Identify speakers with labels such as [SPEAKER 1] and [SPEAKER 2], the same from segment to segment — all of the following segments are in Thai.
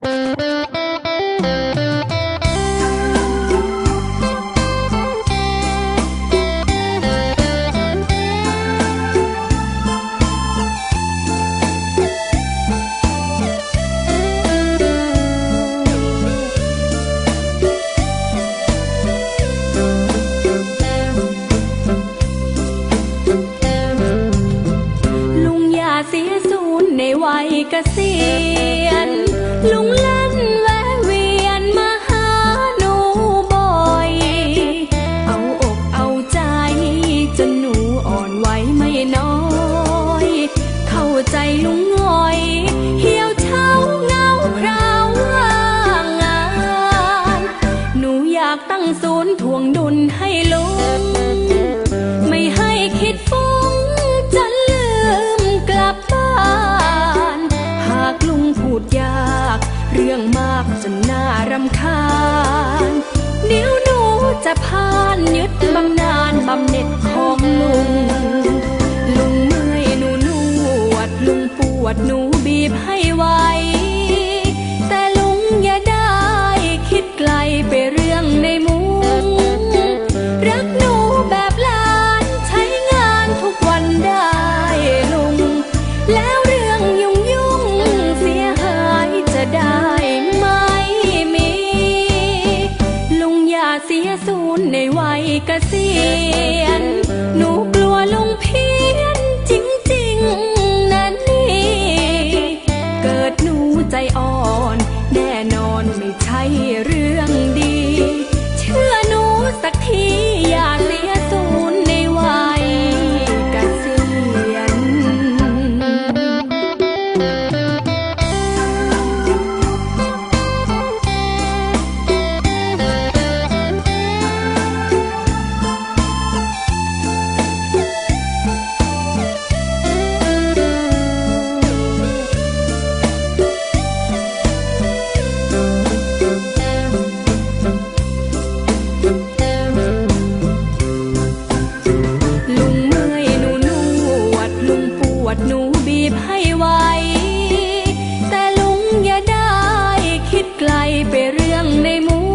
[SPEAKER 1] ลุงอย่าเสียสูญในวัยเกษียณ ใจลุงง่อย เหี่ยวเช้าเหงาคราวว่างงาน หนูอยากตั้งศูนย์ทวงดุลให้ลุง ไม่ให้คิดฟุ้งจะลืมกลับบ้าน หากลุงพูดยาก เรื่องมากจนน่ารำคาญเดี๋ยวหนูจะพานยึดบำนาญบำเหน็จ แล้วเรื่องยุ่งยุ่งเสียหายจะได้ไหมมี ลุงอย่าเสียสูญในวัยเกษียณหนู วดหนูบีบให้ไวแต่ลุงอย่าได้คิดไกลไปเรื่องในมุง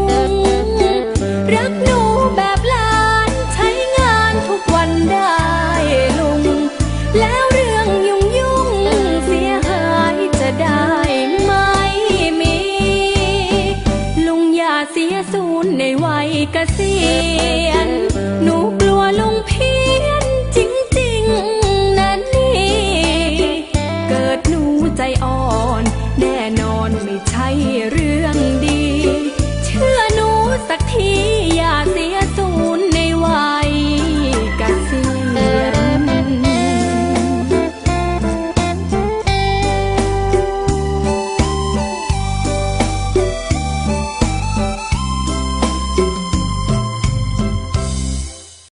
[SPEAKER 1] รักหนูแบบหลานใช้งานทุกวันได้ลุง แล้วเรื่องยุ่งยุ่งเสียหายจะได้ไหมมี ลุงอย่าเสียสูญในวัยเกษียณ ใจอ่อน แน่นอนไม่ใช่เรื่องดี เชื่อหนูสักที